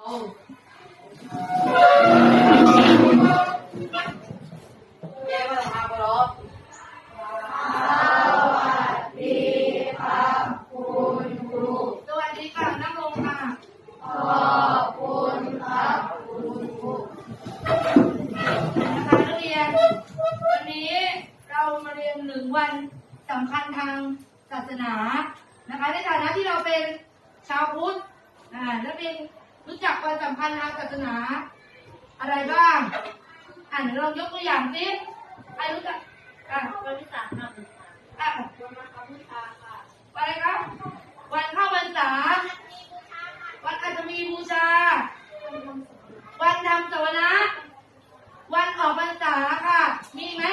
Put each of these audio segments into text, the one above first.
แก้วทางบรอสวัสดีค่ะนั่งลงค่ะขอบคุณครับคุณครูนะคะนักเรียนวันนี้เรามาเรียนหนึ่งวันสำคัญทางศาสนานะคะในฐานะที่เราเป็นชาวพุทธอ่านักเรียน รู้จักความสัมพันธ์ทางศาสนา อะไรบ้าง อ่านลองยกตัวอย่างสิใครรู้จักอะ วันที่สามค่ะอะ วันมาคบูชาค่ะ อะไรครับ วันเข้าพรรษา วันอาจจะมีบูชา วันทำสวนะ วันออกพรรษาค่ะ มีไหม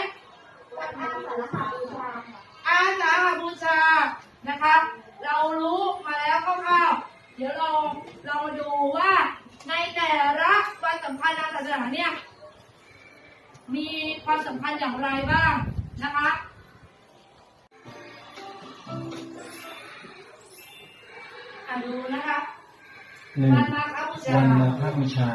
วันอาสาฬหาบูชาค่ะ อาสาฬหบูชา นะคะ เรารู้มาแล้วคร่าวๆ เดี๋ยวเราเรามาดูว่าในแต่ละวันสำคัญทาง ศาสนาเนี่ยมีความสำคัญอย่างไรบ้างนะคะอะดูนะคะหนึ่งวันมาฆบูชา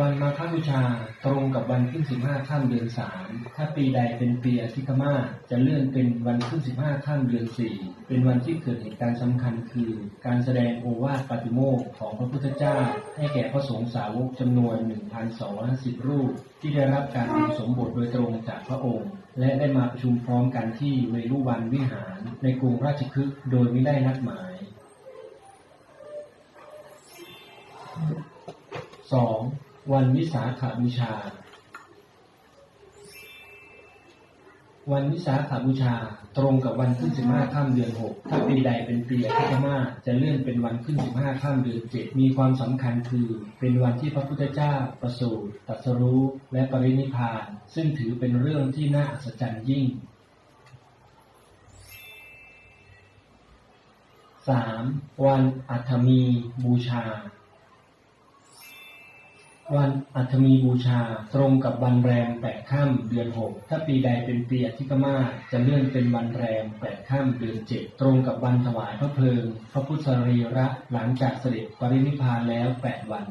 วันมาฆบูชาตรงกับวันขึ้นสิบห้าค่ำเดือนสามถ้าปีใดเป็นปีอธิกมาจะเลื่อนเป็นวันขึ้นสิบห้าค่ำเดือนสี่เป็นวันที่เกิดเหตุการณ์สำคัญคือ การแสดงโอวาทปาติโมกขของพระพุทธเจ้า ให้แก่พระสงฆ์สาวกจำนวน 1,250 รูป ที่ได้รับการอุปสมบทโดยตรงจากพระองค์ และได้มาประชุมพร้อมกันที่เวรุวันวิหาร ในกรุงราชคฤห์โดยไม่ได้นัดหมายสอง วันวิสาขบูชา วันวิสาขบูชาตรงกับวันขึ้นสิบห้าค่ำเดือนหกถ้าปีใดเป็นปีอธิกมาจะเลื่อนเป็นวันขึ้นสิบห้าค่ำเดือนเจ็ดมีความสำคัญคือ เป็นวันที่พระพุทธเจ้าประสูติตรัสรู้และปรินิพพาน ซึ่งถือเป็นเรื่องที่น่าอัศจรรย์ยิ่งสามวันอัฐมีบูชา วันอัฐมีบูชาตรงกับวันแรมแปดค่ำเดือนหกถ้าปีใดเป็นปีอธิกมาจะเลื่อนเป็นวันแรมแปดค่ำเดือนเจ็ดตรงกับวันถวายพระเพลิง พระพุทธรีระหลังจากเสด็จปรินิพพานแล้วแปดวัน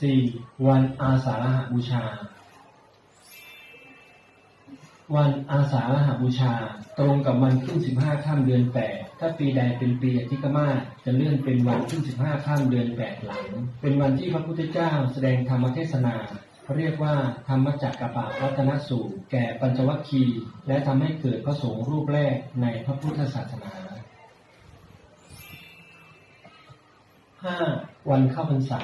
สี่วันอาสาฬหบูชา วันอาสาฬหบูชา ตรงกับวันขึ้นสิบห้าค่ำเดือนแปดถ้าปีใดเป็นปีอธิกมาศจะเลื่อนเป็นวันขึ้นสิบห้าค่ำเดือนแปดหลัง เป็นวันที่พระพุทธเจ้าแสดงธรรมเทศนาเรียกว่าธรรมจักรปะวัฒนสูตรแก่ปัญจวัคคีย์และทำให้เกิดพระสงฆ์รูปแรกในพระพุทธศาสนาห้าวันเข้าพรรษา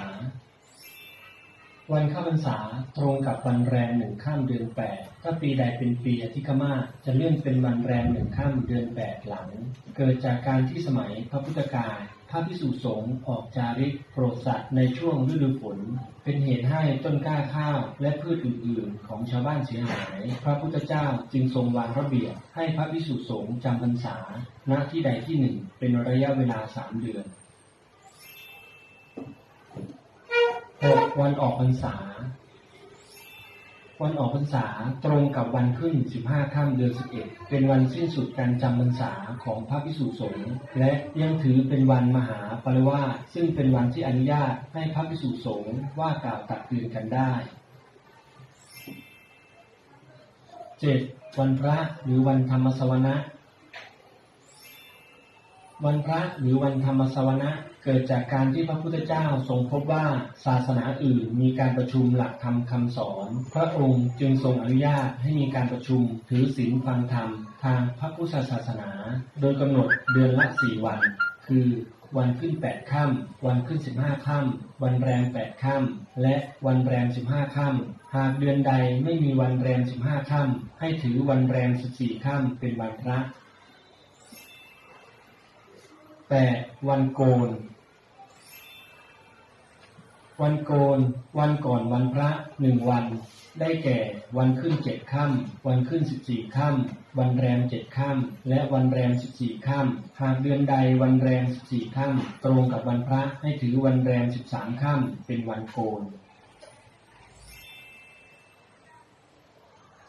วันข้าพรรษาตรงกับวันแรมหนึ่งข้ามเดือนแปดถ้าปีใดเป็นปีอธิกมาจะเลื่อนเป็นวันแรมหนึ่งข้ามเดือนแปดหลัง เกิดจากการที่สมัยพระพุทธกาลพระพิสุสงฆ์ออกจาริกโปรดสัตว์ในช่วงฤดูฝน เป็นเหตุให้ต้นกล้าข้าวและพืชอื่นๆ ของชาวบ้านเสียหาย พระพุทธเจ้าจึงทรงวางระเบียบให้พระพิสุสงฆ์จำพรรษาณที่ใดที่หนึ่งเป็นระยะเวลาสามเดือน หกวันออกพรรษา วันออกพรรษาตรงกับวันขึ้น15ค่ำเดือน11เป็นวันสิ้นสุดการจำพรรษาของพระพิสุสงฆ์และยังถือเป็นวันมหาปริวาสซึ่งเป็นวันที่อนุญาตให้พระพิสุสงฆ์ว่ากล่าวตักเตือนกันได้ 7. วันพระหรือวันธรรมสวนะ วันพระหรือวันธรรมสวนะเกิดจากการที่พระพุทธเจ้าทรงพบว่าศาสนาอื่นมีการประชุมหลักธรรมคำสอน พระองค์จึงทรงอนุญาตให้มีการประชุมถือศีลฟังธรรม ทางพระพุทธศาสนา โดยกำหนดเดือนละสี่วัน คือวันขึ้นแปดค่ำวันขึ้นสิบห้าค่ำวันแรมแปดค่ำและวันแรมสิบห้าค่ำหากเดือนใดไม่มีวันแรมสิบห้าค่ำให้ถือวันแรมสิบสี่ค่ำเป็นวันพระ แปดวันโกน วันโกน วันก่อนวันพระหนึ่งวัน ได้แก่วันขึ้นเจ็ดค่ำวันขึ้นสิบสี่ค่ำวันแรมเจ็ดค่ำและวันแรมสิบสี่ค่ำหากเดือนใดวันแรมสิบสี่ค่ำตรงกับวันพระให้ถือวันแรมสิบสามค่ำเป็นวันโกน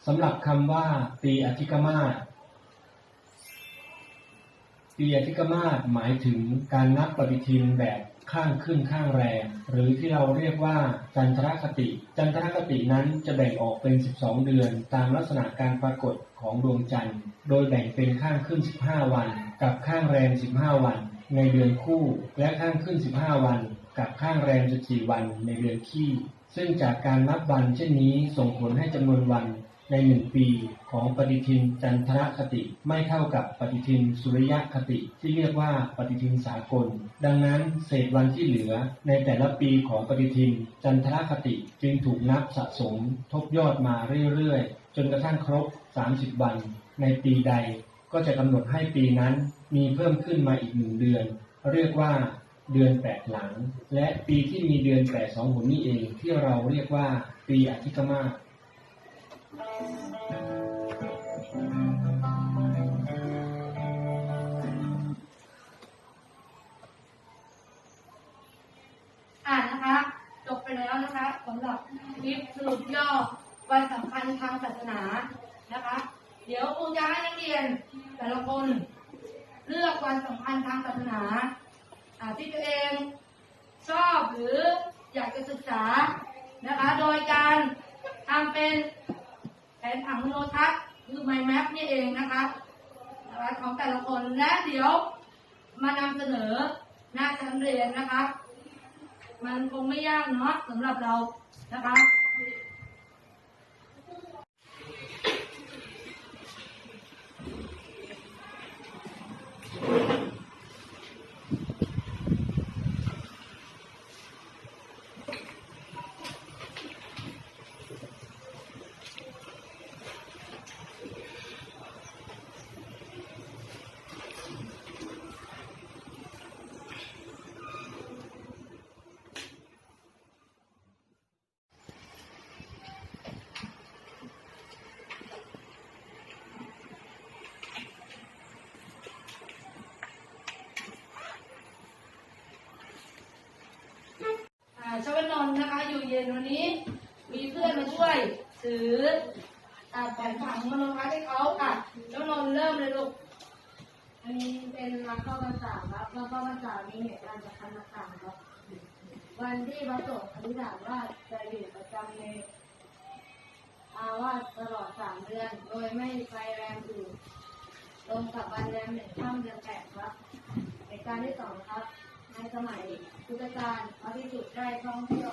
สำหรับคำว่าปีอธิกมา ศปีปีอธิกมาศหมายถึงการนับปฏิทินแบบข้างขึ้นข้างแรม หรือที่เราเรียกว่าจันทรคติ จันทรคตินั้นจะแบ่งออกเป็น 12 เดือน ตามลักษณะการปรากฏของดวงจันทร์ โดยแบ่งเป็นข้างขึ้น 15 วัน กับข้างแรม 15 วัน ในเดือนคู่ และข้างขึ้น 15 วัน กับข้างแรม 14 วัน ในเดือนขี้ ซึ่งจากการนับวันเช่นนี้ส่งผลให้จำนวนวัน ในหนึ่งปีของปฏิทินจันทรคติ ไม่เท่ากับปฏิทินสุริยคติ ที่เรียกว่าปฏิทินสากล ดังนั้นเศษวันที่เหลือในแต่ละปีของปฏิทินจันทรคติจึงถูกนับสะสมทบยอดมาเรื่อยๆ จนกระทั่งครบ 30 วันในปีใด ก็จะกำหนดให้ปีนั้นมีเพิ่มขึ้นมาอีกหนึ่งเดือน เรียกว่าเดือนแปดหลัง และปีที่มีเดือนแปดสองหนนี้เองที่เราเรียกว่าปีอธิกมา อ่านนะคะ จบไปแล้วนะคะสำหรับคลิปสรุปย่อวันสำคัญทางศาสนานะคะ เดี๋ยวครูจะให้นักเรียนแต่ละคนเลือกวันสำคัญทางศาสนาอ่าที่ตัวเองชอบหรืออยากจะศึกษานะคะ โดยการทำเป็น แผนผังโลทัศน์คือ mind map นี่เองนะคะนะคะของแต่ละคนและเดี๋ยวมานำเสนอหน้าชั้นเรียนนะคะ มันคงไม่ยากเนาะสำหรับเรานะคะ เย็นวันนี้ มีเพื่อนมาช่วยถืออ่าแผนผังมโนทัศน์ให้เขาค่ะชวนนท์เริ่มเลยลูกอันนี้เป็นวันเข้าพรรษาครับวันเข้าพรรษามีเหตุการณ์สำคัญต่างๆครับ วันที่พระสงฆ์อธิษฐานว่าจะอยู่ประจำในอาวาสตลอดสามเดือน โดยไม่ไปแรมอื่นตรงกับวันแรมหนึ่งค่ำเดือนแปดครับเหตุการณ์ที่สองครับ ในสมัยพุทธกาลพระภิกษุได้ท่องเที่ยว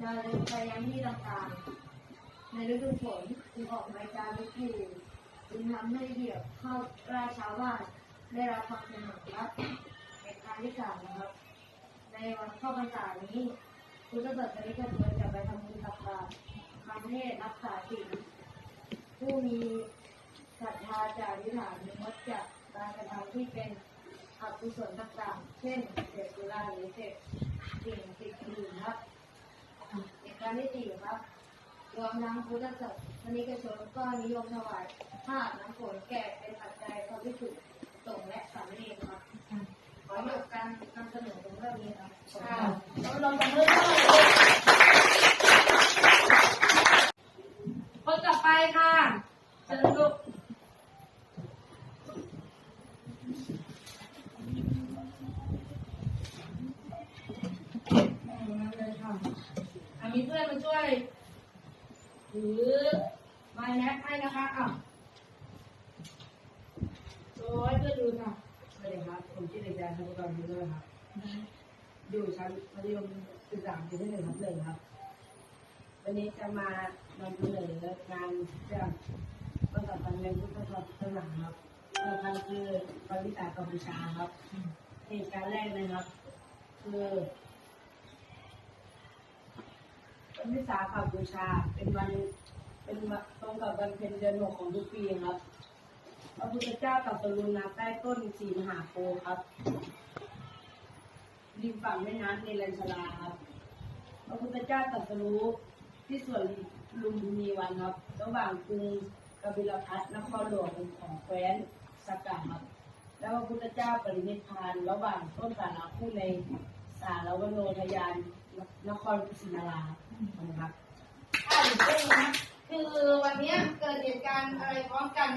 เดินไปยังที่ต่างๆ ในฤดูฝนจึงออกไปจาริกอยู่จึงทำให้เหยียบเข้าราชาวาสได้รับความเสียหายครับเหตุการณ์ที่สามนะครับ ในวันเข้าพรรษานี้พุทธศาสนิกชนจะไปทำบุญตักบาตรทำเทศรักษาศีลผู้มีศรัทธาจาริฐานงดจากการกระทำที่เป็นอกุศลต่างๆ เช่นเสพสุราหรือเสพสิ่งติดอื่นครับ การณ์ที่สี่ครับรวมทั้งพุทธศาสนิกชนก็นิยมถวายผ้าอาบน้ำฝนแก่เป็นปัจจัยพระภิกษุสงฆ์และสามเณรครับขอจบการนำเสนอตรงเรื่องนี้ครับ ค่ะชวนนท์กับเพื่อนคนต่อไปค่ะเชิญลูกอืมนั่นเลยค่ะอะมีเพื่อนมาช่วย หรือไม้แนบให้นะ คะอะโชว์ให้เพื่อดูค่ะสวัสดีครับผมชื่อเด็กชายธนกรพิมพ์ด้วยครับอยู่ชั้นมัธยมศึกษาปีที่หนึ่งครับหนึ่งครับ วันนี้จะมานำเสนองานเรื่องประสบการณ์ในพุทธศาสนาครับสำคัญคือวันวิสาขบูชาครับเหตุการณ์แรกนะครับ คือวันวิสาขบูชาเป็นวัน เป็นตรงกับวันเพ็ญเดือนหกของทุกปีครับพระพุทธเจ้าตรัสรู้ณใต้ต้นสีมหาโพธิ์ครับริมฝั่งแม่น้ำเนรัญชลาครับพระพุทธเจ้าตรัสรู้ที่สวนลุมพินีวันครับ ระหว่างกรุงกบิลพัทนครหลวงของแคว้นสกกะครับ แล้วพระพุทธเจ้าปรินิพพานระหว่างต้นสาราคู่ในสารวโนทยานนครกุสินาราครับ อ่าเดี๋ยวเรื่องนะคือวันเนี้ยเกิดเหตุการณ์อะไรพร้อมกัน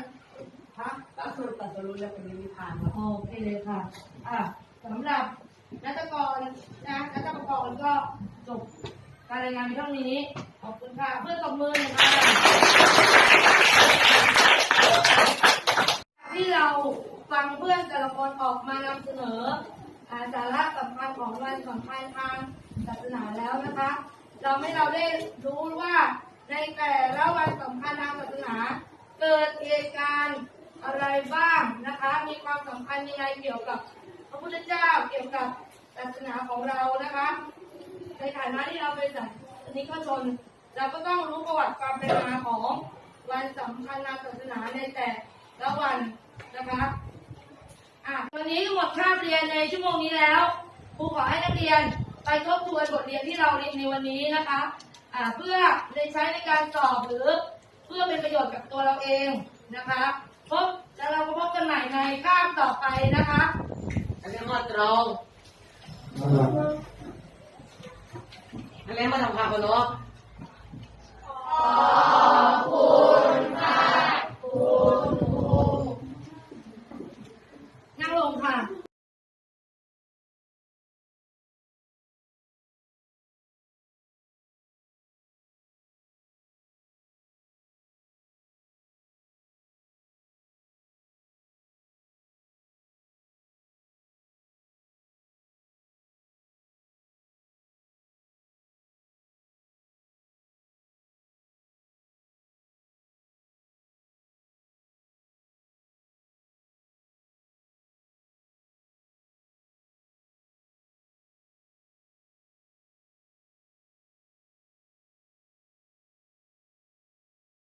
ฮะก็คือตัดสรุปแล้วเป็นนิพพานครับโอเคเลยค่ะ อะสำหรับนัตกรนะนัตกรก็จบการรายงานในเท่านี้ ขอบคุณค่ะ เพื่อนตบมือหน่อยค่ะที่เราฟังเพื่อนแต่ละคนออกมานำเสนออ่าสาระสำคัญของวันสำคัญทางศาสนาแล้วนะคะ เราไม่เราได้รู้ว่า ในแต่ละวันสำคัญทางศาสนา เกิดเหตุการณ์อะไรบ้างนะคะ มีความสำคัญยังไงเกี่ยวกับพระพุทธเจ้าเกี่ยวกับศาสนาของเรานะคะ ในฐานะที่เราเป็นศาสนิกชน เราก็ต้องรู้ประวัติความเป็นมาของวันสำคัญทางศาสนาในแต่ละวันนะคะอะวันนี้หมดคาบเรียนในชั่วโมงนี้แล้วครูขอให้นักเรียนไปทบทวนบทเรียนที่เราเรียนในวันนี้นะคะ เพื่อในใช้ในการสอบหรือเพื่อเป็นประโยชน์กับตัวเราเองนะคะพบแล้วเราก็พบกันใหม่ในข้ามต่อไปนะคะอะไรมาตรงอะไรมาทำความเคารพขอบคุณ